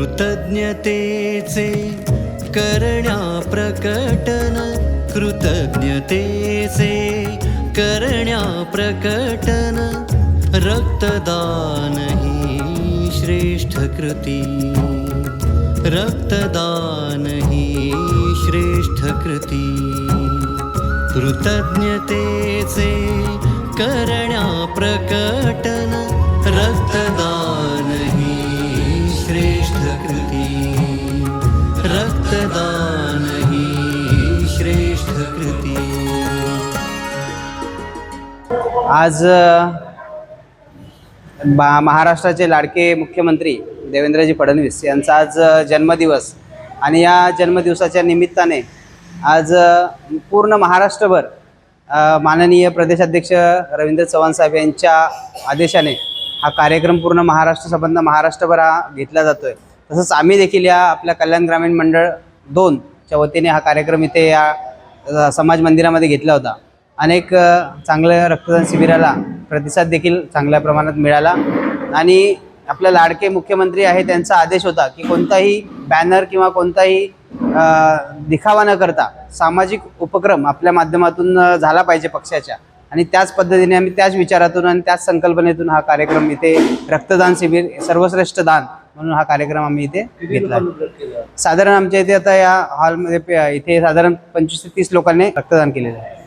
कृतज्ञतेचे करण्या प्रकटन कृतज्ञतेचे करण्या प्रकटन रक्तदान ही श्रेष्ठ कृती. रक्तदान ही श्रेष्ठ कृती. कृतज्ञतेचे करण्या प्रकट कृती रक्तदान ही श्रेष्ठ कृती। आज महाराष्ट्राचे लाडके मुख्यमंत्री देवेंद्रजी फडणवीस यांचा आज जन्मदिवस आणि या जन्मदिवसाच्या निमित्ताने आज पूर्ण महाराष्ट्रभर माननीय प्रदेशाध्यक्ष रवींद्र चव्हाण साहेब यांच्या आदेशाने हा कार्यक्रम पूर्ण महाराष्ट्र संबंध महाराष्ट्रभर हा घेतला जातो आहे तसंच आम्ही देखील या आपल्या कल्याण ग्रामीण मंडळ दोनच्या वतीने हा कार्यक्रम इथे या समाज मंदिरामध्ये घेतला होता. अनेक चांगल्या रक्तदान शिबिराला प्रतिसाद देखील चांगल्या प्रमाणात मिळाला. आणि आपल्या लाडके मुख्यमंत्री आहे त्यांचा आदेश होता की कोणताही बॅनर किंवा कोणताही दिखावा न करता सामाजिक उपक्रम आपल्या माध्यमातून झाला पाहिजे पक्षाच्या. आणि त्याच पद्धतीने आम्ही त्याच विचारातून आणि त्याच संकल्पनेतून हा कार्यक्रम इथे रक्तदान शिबिर सर्वश्रेष्ठ दान म्हणून हा कार्यक्रम आम्ही इथे घेतला. साधारण आमच्या इथे आता या हॉलमध्ये इथे साधारण पंचवीस ते तीस लोकांनी रक्तदान केलेलं आहे.